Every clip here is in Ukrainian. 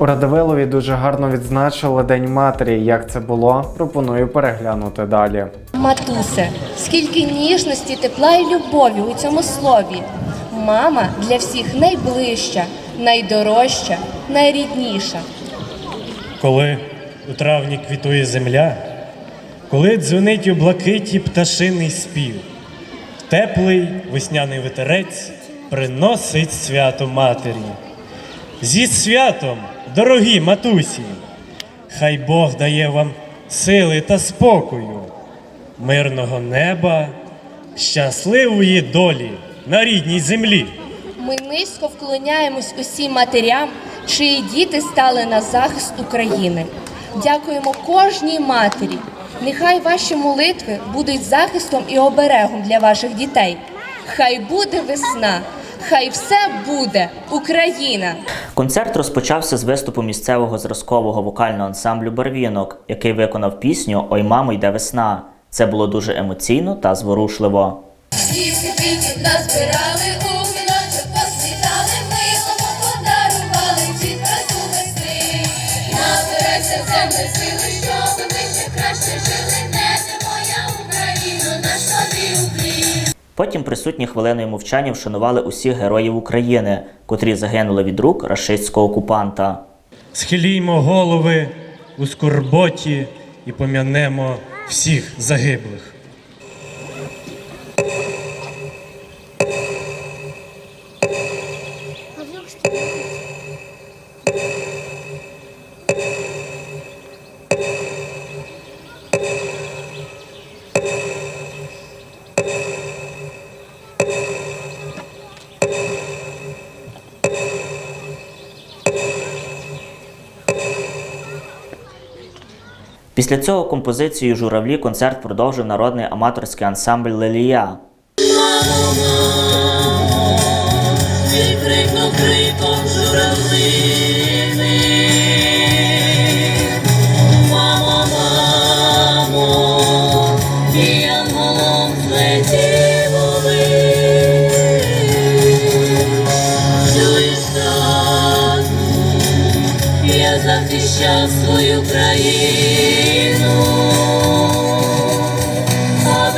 У Радивилові дуже гарно відзначили День матері. Як це було, пропоную переглянути далі. Матусе, скільки ніжності, тепла і любові у цьому слові. Мама для всіх найближча, найдорожча, найрідніша. Коли у травні квітує земля, коли дзвенить у блакиті пташиний спів, теплий весняний ветерець приносить свято матері. Зі святом, дорогі матусі, хай Бог дає вам сили та спокою, мирного неба, щасливої долі на рідній землі. Ми низько вклоняємось усім матерям, чиї діти стали на захист України. Дякуємо кожній матері. Нехай ваші молитви будуть захистом і оберегом для ваших дітей. Хай буде весна, хай все буде Україна. Концерт розпочався з виступу місцевого зразкового вокального ансамблю Барвінок, який виконав пісню Ой, мамо, йде весна. Це було дуже емоційно та зворушливо. Назбирали, у віночок посвітали, ми подарували ті красу весни. Набирайся землі сили, щоб ми ще краще жили, Потім присутні хвилиною мовчання вшанували усіх героїв України, котрі загинули від рук рашистського окупанта. Схилімо голови у скорботі і пом'янемо всіх загиблих. Після цього композицією журавлі концерт продовжив народний аматорський ансамбль Лелія. Відкрикнув криком журавлини.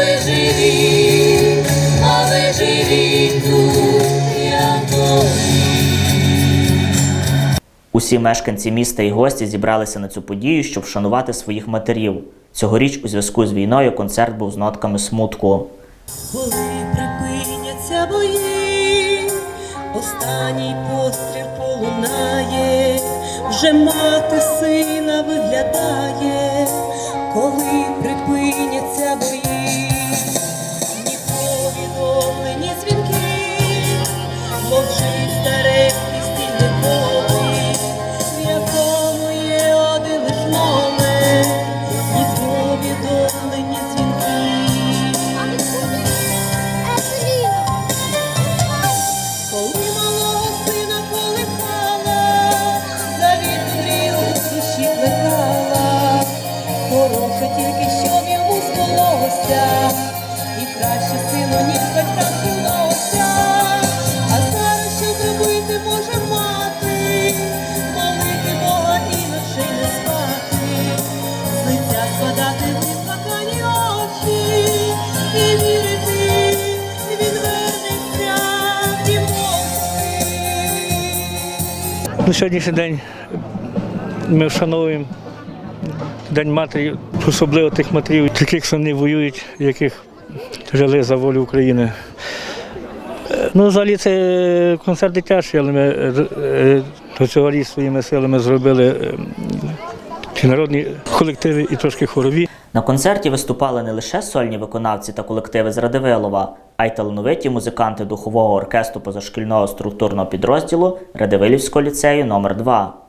А ви живі, а ви живі тут, як Усі мешканці міста і гості зібралися на цю подію, щоб вшанувати своїх матерів. Цьогоріч у зв'язку з війною концерт був з нотками смутку. Коли припиняться бої, останній постріл полунає, вже мати сина виглядає, коли припиняться бої, хороше тільки щоб йому збулося, і краще сину, ніж батькам жилося. А зараз що зробити може мати, молити Бога і ночей не спати, з лиця складати виплакані очі і вірити, він вернеться і мовчки. На сьогоднішній день ми вшановуємо День матері, особливо тих матерів, яких сини воюють, яких жили за волю України. Е, Ну, взагалі це концерт дитячий, але ми е, до цього ліс своїми силами зробили е, народні колективи і трошки хорові. На концерті виступали не лише сольні виконавці та колективи з Радивилова, а й талановиті музиканти духового оркестру позашкільного структурного підрозділу Радивилівського ліцею номер 2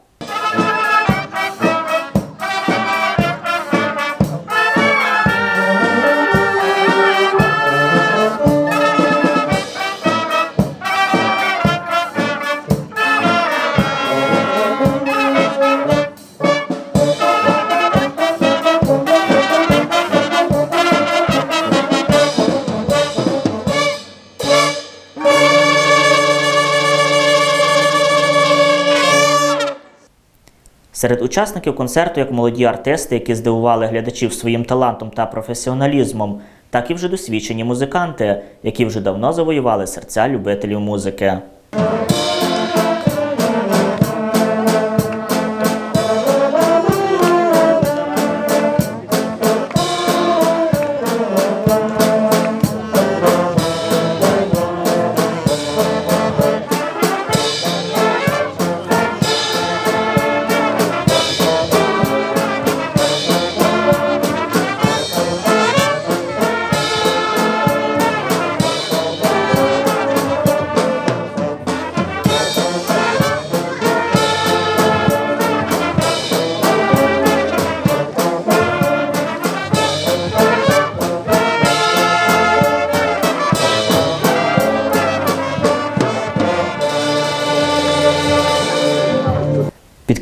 Серед учасників концерту як молоді артисти, які здивували глядачів своїм талантом та професіоналізмом, так і вже досвідчені музиканти, які вже давно завоювали серця любителів музики.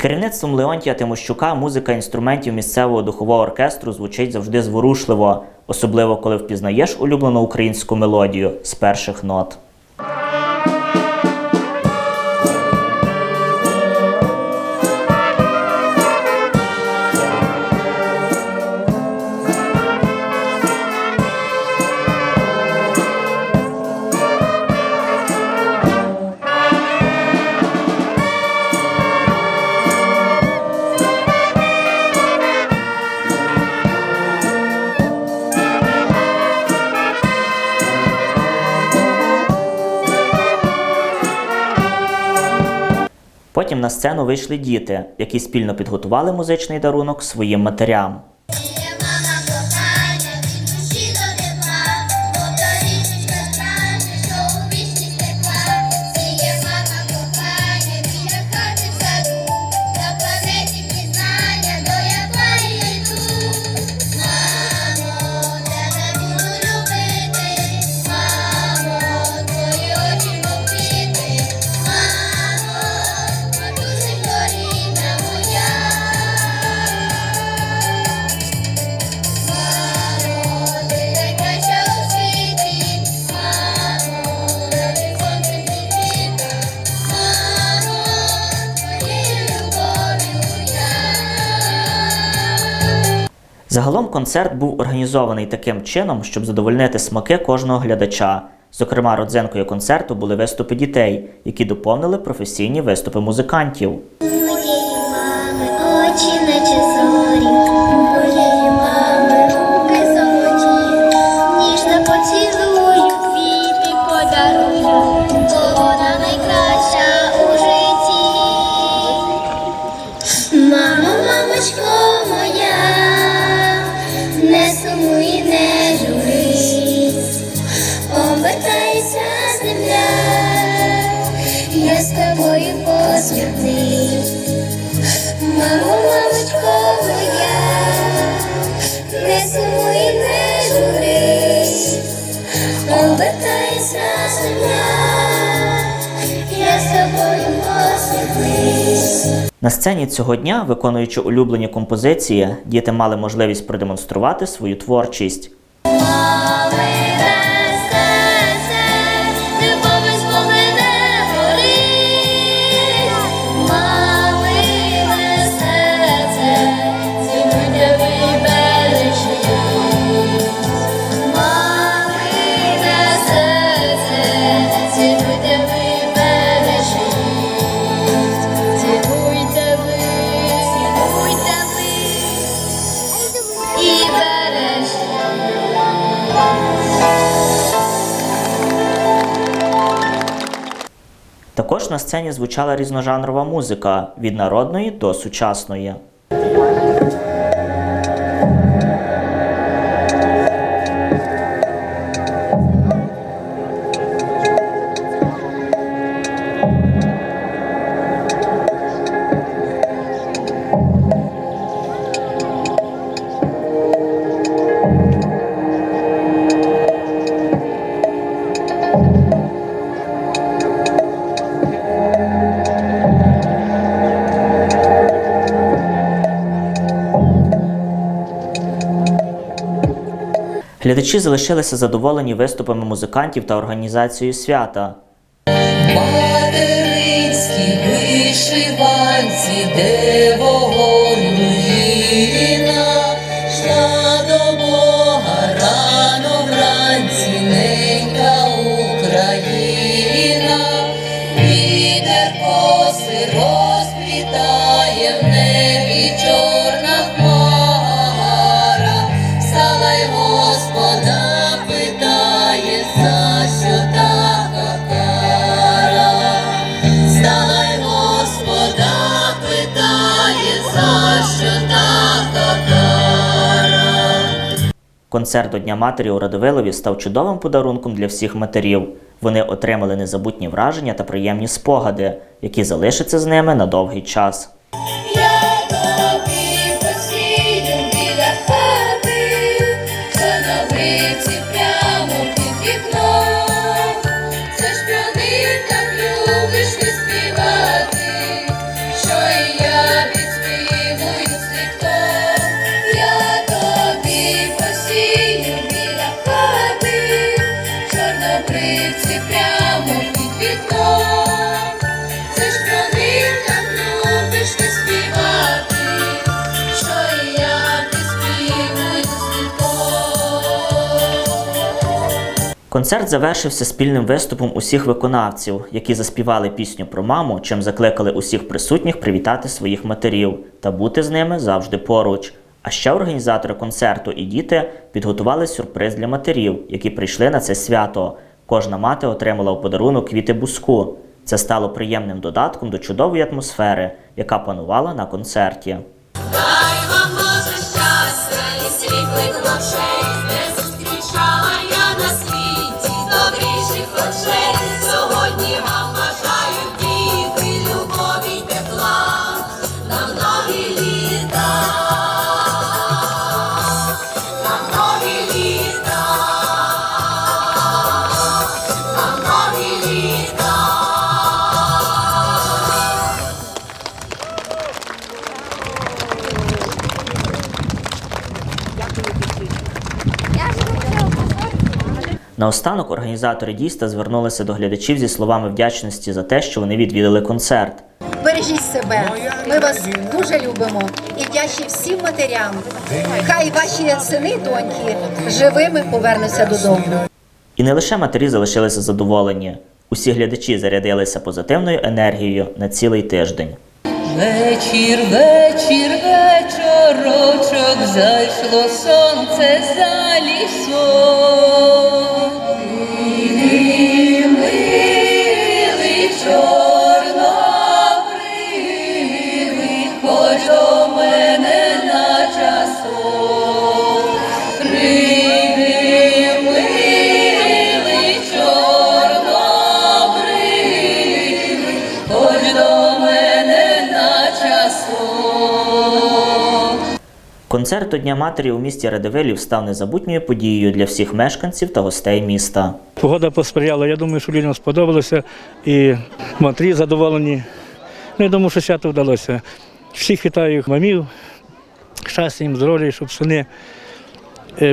Керівництвом Леонтія Тимощука музика інструментів місцевого духового оркестру звучить завжди зворушливо, особливо коли впізнаєш улюблену українську мелодію з перших нот. Потім на сцену вийшли діти, які спільно підготували музичний дарунок своїм матерям. Загалом концерт був організований таким чином, щоб задовольнити смаки кожного глядача. Зокрема, родзинкою концерту були виступи дітей, які доповнили професійні виступи музикантів. Мої мами очі наче сумуй не журись, обертайся земля, я з тобою посміхнись. На сцені цього дня, виконуючи улюблені композиції, діти мали можливість продемонструвати свою творчість. На сцені звучала різножанрова музика від народної до сучасної. Глядачі залишилися задоволені виступами музикантів та організацією свята. Материнські вишиванці, де вогонь Концерт до Дня матері у Радовилові став чудовим подарунком для всіх матерів. Вони отримали незабутні враження та приємні спогади, які залишаться з ними на довгий час. Концерт завершився спільним виступом усіх виконавців, які заспівали пісню про маму, чим закликали усіх присутніх привітати своїх матерів та бути з ними завжди поруч. А ще організатори концерту і діти підготували сюрприз для матерів, які прийшли на це свято. Кожна мати отримала у подарунок квіти буску. Це стало приємним додатком до чудової атмосфери, яка панувала на концерті. Наостанок організатори дійства звернулися до глядачів зі словами вдячності за те, що вони відвідали концерт. Бережіть себе. Ми вас дуже любимо і вдячні всім матерям. Хай ваші сини, доньки живими повернуться додому. І не лише матері залишилися задоволені. Усі глядачі зарядилися позитивною енергією на цілий тиждень. Вечір, вечір, вечорочок, зайшло сонце за лісом. 주 Концерт до Дня матері у місті Радивилів став незабутньою подією для всіх мешканців та гостей міста. Погода посприяла. Я думаю, що людям сподобалося і матері задоволені. Ну, я думаю, що свято вдалося. Всіх вітаю мамів, щастя їм, здоров'я, щоб сини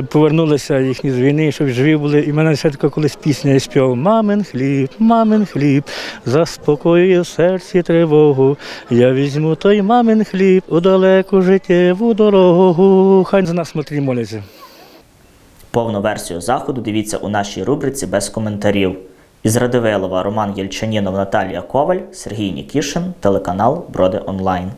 повернулися їхні з війни, щоб живі були. І мене ще така колись пісня я співав Мамин хліб, мамин хліб, заспокоює в серці тривогу. Я візьму той мамин хліб у далеку життєву дорогу. Хай за нас матері моляться. Повну версію заходу дивіться у нашій рубриці без коментарів. Із Радивилова Роман Єльчанінов, Наталія Коваль, Сергій Нікішин, телеканал Броди Онлайн.